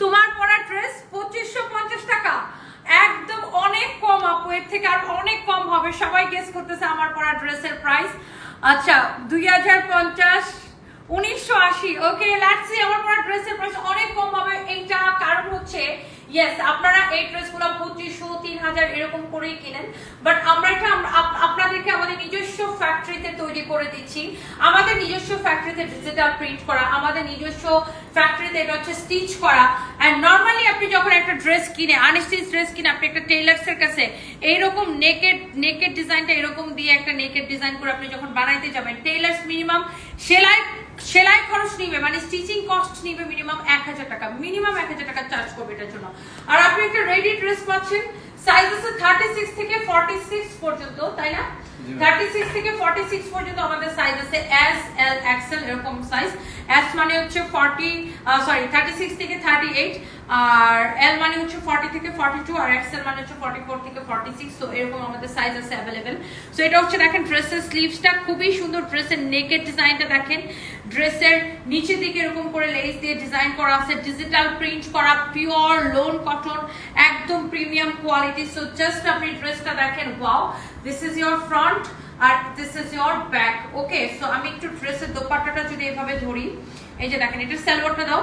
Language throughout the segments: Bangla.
তোমার পরা ড্রেস পঁচিশশো পঞ্চাশ টাকা। একদম অনেক কম আপু, এর থেকে আর অনেক কম হবে। সবাই গেস করতেছে আমার পরা ড্রেসের প্রাইস আচ্ছা দুই হাজার পঞ্চাশ, উনিশশো আশি। ওকে লাটসি আমার পরা ড্রেসের প্রাইস অনেক কম হবে এইটা কারণ হচ্ছে ইয়েস আপনারা এই ড্রেসগুলো পঁচিশশো তিন হাজার এরকম করেই কিনেন। বাট আমরা এটা আপনাদেরকে আমাদের নিজস্ব ফ্যাক্টরিতে তৈরি করে দিচ্ছি। আমাদের নিজস্ব ফ্যাক্টরিতে ডিজিটাল প্রিন্ট করা, আমাদের নিজস্ব ফ্যাক্টরিতে এটা হচ্ছে স্টিচ করা। অ্যান্ড নর্মালি আপনি যখন একটা ড্রেস কিনে আনস্টিচ ড্রেস কিনে, আপনি একটা টেইলার্স এর কাছে, এইরকম নেকেড নেকেড ডিজাইনটা এরকম দিয়ে একটা নেকেড ডিজাইন করে আপনি যখন বানাইতে যাবেন টেইলার্স মিনিমাম সেলাই সেলাই খরচ নিবে মানে স্টিচিং কস্ট নিবে মিনিমাম এক হাজার টাকা মিনিমাম এক হাজার টাকা চার্জ করবে এটার জন্য। আর আপনি একটা রেডি ড্রেস পাচ্ছেন সাইজ আছে থার্টি সিক্স থেকে ফর্টি সিক্স পর্যন্ত, তাই না? জি। থার্টি সিক্স থেকে ফর্টি সিক্স পর্যন্ত আমাদের সাইজ আছে এস এল এক্সেল এরকম সাইজ এস মানে হচ্ছে ফর্টি সরি থার্টি সিক্স থেকে থার্টি এইট আর এল মানে হচ্ছে ফর্টি থেকে ফর্টি টু আর এক্সেল মানে হচ্ছে ফর্টি ফোর থেকে ফর্টি সিক্স তো এরকম আমাদের সাইজ আছে অ্যাভেলেবেল সো এটা হচ্ছে দেখেন ড্রেসের স্লিভসটা খুবই সুন্দর ড্রেসের নেকের ডিজাইনটা দেখেন। ড্রেসের নিচের দিকে এরকম করে লেস দিয়ে ডিজাইন করা আছে ডিজিটাল প্রিন্ট করা পিওর লোন কটন একদম প্রিমিয়াম কোয়ালিটি সো জাস্ট আপনি ড্রেসটা দেখেন wow this is your front R this is your back okay so আমি একটু ড্রেসের দোপাট্টাটা যদি এভাবে ধরি, এই যে দেখেন এটা সালোয়ারটা দাও।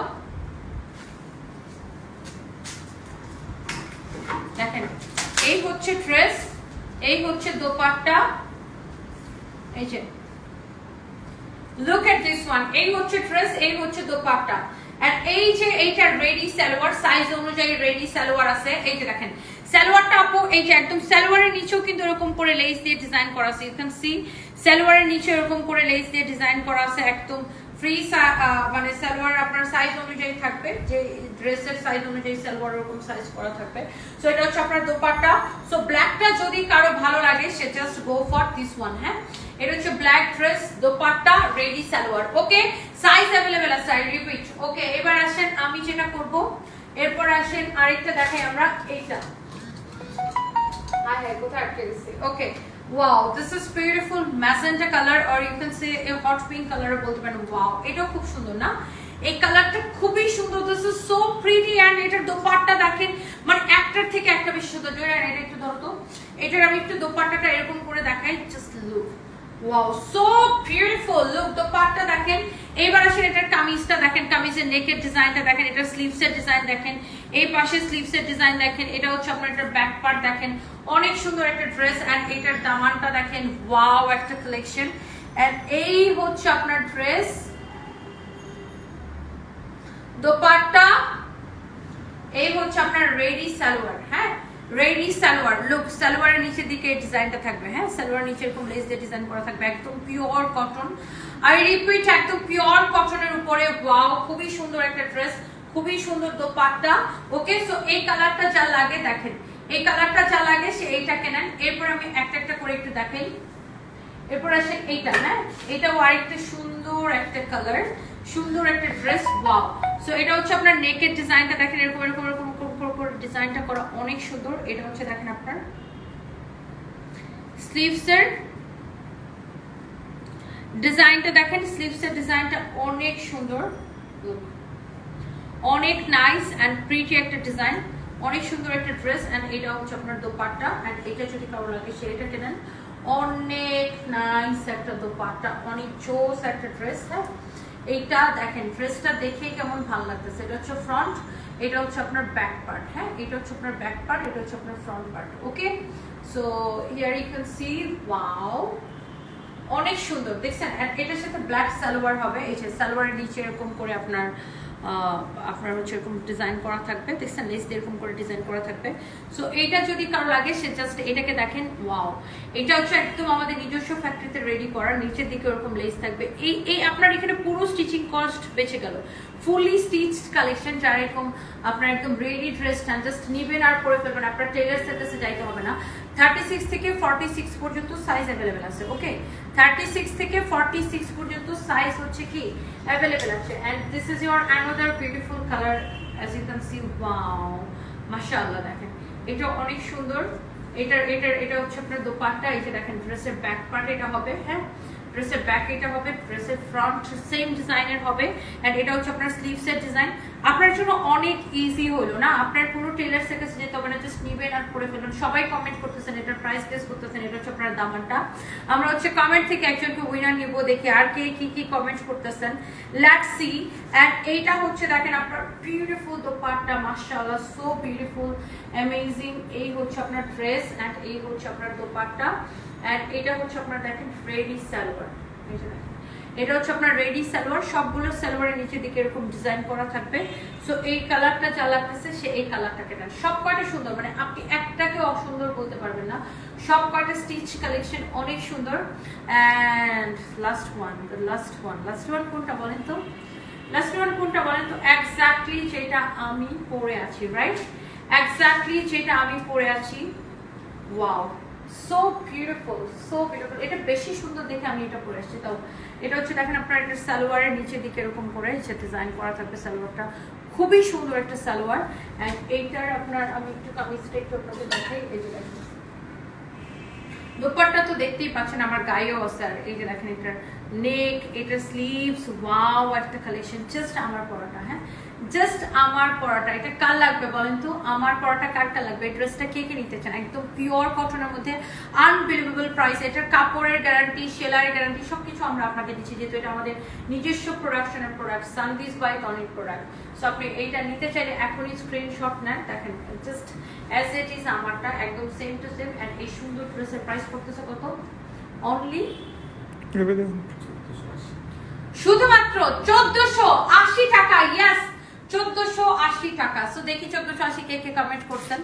দেখেন, এই হচ্ছে ড্রেস এই হচ্ছে দোপাট্টা। এই যে লুক এট দিস ওয়ান এই হচ্ছে ড্রেস এই হচ্ছে দোপাট্টা। এই যে এইটা রেডি সালোয়ার সাইজ অনুযায়ী রেডি সালোয়ার আছে, এই যে দেখেন সালোয়ারটা আপু, এই যে একদম সালোয়ারের নিচেও কিন্তু এরকম করে লেস দিয়ে ডিজাইন করা আছে ইউ ক্যান সি সালোয়ারের নিচে এরকম করে লেস দিয়ে ডিজাইন করা আছে, একদম ফ্রি মানে সালোয়ার আপনার সাইজ অনুযায়ী থাকবে, যে ড্রেসের সাইজ অনুযায়ী সালোয়ার সাইজ করা থাকবে। সো এটা হচ্ছে আপনার দোপাট্টা। সো ব্ল্যাকটা যদি কারও ভালো লাগে, সে just go for this one হ্যাঁ? এটা হচ্ছে black dress dupatta ready salwar okay size available আছে আই রিপিট ওকে এবার আসেন, আমি যেটা করব, এরপর আসেন, আরেকটা দেখাই আমরা, এইটা। হ্যাঁ হ্যাঁ কোথায় আটকে গেছি okay wow this is beautiful magenta colour or you can say a hot pink colour বলতে পারেন ওয়াও এটাও খুব সুন্দর, না? এই কালারটা খুবই সুন্দর। This is so pretty and এটার দোপাট্টা দেখেন মানে একটার থেকে একটা বেশি সুন্দর। জয় এটা একটু ধরো তো। এটার আমি একটু দোপাট্টাটা এরকম করে দেখাই just look wow so beautiful look dupatta দেখেন। এইবার আসেন এটার কামিজটা দেখেন, কামিজের নেকের ডিজাইনটা দেখেন, এটার স্লিভসের ডিজাইন দেখেন। এই পাশে স্লিভসের ডিজাইন দেখেন, এটা হচ্ছে আপনার এটার ব্যাক পার্ট দেখেন, অনেক সুন্দর একটা ড্রেস এন্ড এটার দামানটা দেখেন ওয়াও একটা কালেকশন এন্ড এই হচ্ছে আপনার ড্রেস দোপাট্টা, এই হচ্ছে আপনার রেডি সালোয়ার হ্যাঁ? রেডি সালোয়ার লুক সালোয়ারের নিচের দিকে ডিজাইনটা থাকবে হ্যাঁ? সালোয়ার নিচে এরকম লেস দিয়ে ডিজাইন করা থাকবে, একদম পিওর কটন আই রিপিট একদম পিওর কটনের উপরে ওয়াও খুবই সুন্দর একটা ড্রেস খুবই সুন্দর দোপাট্টা। ওকে সো এই কালারটা যা লাগে দেখেন। এই কালারটা যা লাগে সে এইটা কেনেন। এরপর আমি একটা একটা করে একটু দেখাই। এরপর আসে এইটা হ্যাঁ? এটাও আরেকটা সুন্দর একটা কালার সুন্দর একটা ড্রেস ওয়াও সো এটা হচ্ছে আপনার নেকের ডিজাইনটা দেখেন এরকম এরকম এরকম ডিজাইনটা করা অনেক সুন্দর। এটা হচ্ছে দেখেন আপনার স্লিভসের ডিজাইনটা দেখেন স্লিভসের ডিজাইনটা অনেক সুন্দর। Look. অনেক নাইস অ্যান্ড প্রিটি একটা ডিজাইন অনেক সুন্দর একটা ড্রেস অ্যান্ড এটা হচ্ছে আপনার দোপাট্টা অ্যান্ড এটা যদি কারও লাগে সেটা কেনেন। অনেক নাইস একটা দোপাট্টা, অনেক জোস একটা ড্রেস হ্যাঁ? এইটা দেখেন ড্রেসটা দেখে কেমন ভালো লাগতেছে। এটা হচ্ছে ফ্রন্ট এটা হচ্ছে আপনার ব্যাক পার্ট হ্যাঁ? এটা হচ্ছে আপনার ব্যাক পার্ট এটা হচ্ছে আপনার front part okay so here you can see wow অনেক সুন্দর, দেখছেন? এটার সাথে ব্ল্যাক সালোয়ার হবে, এই যে সালোয়ারের নিচে এরকম করে আপনার আপনার হচ্ছে এরকম ডিজাইন করা থাকবে, দেখছেন লেস এরকম করে ডিজাইন করা থাকবে। সো এটা যদি কারও লাগে, সে জাস্ট এটাকে দেখেন ওয়াও এটা হচ্ছে একদম আমাদের নিজস্ব ফ্যাক্টরিতে রেডি করা, নিচের দিকে ওরকম লেস থাকবে। এই এই আপনার এখানে পুরো স্টিচিং কস্ট বেঁচে গেল। ফুলি স্টিচ কালেকশন যারা এরকম আপনার একদম রেডি ড্রেস জাস্ট নিবেন আর পরে ফেলবেন। আপনার টেলার সাথে যাইতে হবে না। থার্টি সাইজ হচ্ছে কি? অ্যাভেলেবেল আছে and this is your another beautiful colour as you see wow মাশাআল্লাহ দেখেন। এটা অনেক সুন্দর। এটার এটার, এটা হচ্ছে আপনার দোপাট্টা, এই যে দেখেন ড্রেসের ব্যাক পার্ট এটা হবে হ্যাঁ? ড্রেসের ব্যাক এটা হবে ড্রেসের ফ্রন্ট সেম ডিজাইনের হবে এন্ড এটা হচ্ছে আপনার স্লিভসের ডিজাইন আপনার জন্য অনেক ইজি হলো না? আপনার কোনো টেলার থেকে যেতে হবে না জাস্ট নিবেন আর করে ফেলুন। সবাই কমেন্ট করতেছেন এটার প্রাইস গেস করতেছেন, এটা হচ্ছে আপনার দামানটা। আমরা হচ্ছে কমেন্ট থেকে একজনকে উইনার নিব, দেখি আর কে কি কি কমেন্ট করতেছেন। লেটস সি এন্ড এইটা হচ্ছে দেখেন, আপনার বিউটিফুল দোপাট্টা, মাশাআল্লাহ সো বিউটিফুল অ্যামেজিং এই হচ্ছে আপনার ড্রেস এন্ড এই হচ্ছে আপনার দোপাট্টা এন্ড এটা হচ্ছে আপনার দেখেন রেডি সালোয়ার। এটা হচ্ছে আপনার রেডি সালোয়ার, সবগুলো সালোয়ারের নিচের দিকে এরকম ডিজাইন করা থাকবে। সো এই কালারটা যা লাগতেছে সে এই কালারটাকে নেন সব কয়টা সুন্দর? মানে আপনি একটাকে অসুন্দর বলতে পারবেন না। সব কয়টা স্টিচ কালেকশন অনেক সুন্দর। And last one last one last one কোনটা বলেন তো? লাস্ট ওয়ান কোনটা বলেন তো? এক্স্যাক্টলি যেটা আমি পরে আছি রাইট এক্স্যাক্টলি যেটা আমি পরে আছি। Wow so beautiful so beautiful এটা বেশি সুন্দর দেখে আমি এটা পরে আসছি। তাও এটা হচ্ছে দেখেন আপনার একটা সালোয়ারের নিচের দিকে এরকম করে, যে ডিজাইন করা থাকবে সালোয়ারটা। খুবই সুন্দর একটা সালোয়ার। অ্যান্ড এইটার আপনার, আমি একটু কামিজটা একটু আপনাকে দেখাই। এই যে দেখেন। দোপাট্টা তো দেখতেই পাচ্ছেন, আমার গায়েও আছে। আর এই যে দেখেন এটার নেক এটার স্লিভস ওয়াও একটা কালেকশন জাস্ট আমার পরাটা হ্যাঁ? জাস্ট আমার পরাটা এটা কার লাগবে বলেন তো? আমার পরাটা কার কার লাগবে? এই ড্রেসটা কে কে নিতে চান? একদম পিওর কটনের মধ্যে আনবিলিভেবল প্রাইস এটার কাপড়ের গ্যারান্টি সেলারের গ্যারান্টি সবকিছু আমরা আপনাকে দিচ্ছি যেহেতু এটা আমাদের নিজস্ব প্রোডাকশনের product Sanvis by Tonic product so আপনি এইটা নিতে চাইলে এখনই স্ক্রিনশট নেন দেখেন জাস্ট অ্যাজ ইট ইজ আমারটা একদম সেম টু সেম অ্যান্ড এই সুন্দর ড্রেসের প্রাইস করতেছে কত? অনলি শুধুমাত্র চোদ্দশো আশি টাকা ইয়াস চোদ্দশো আশি টাকা। সো দেখি চোদ্দশো আশি কে কে কমেন্ট করছেন।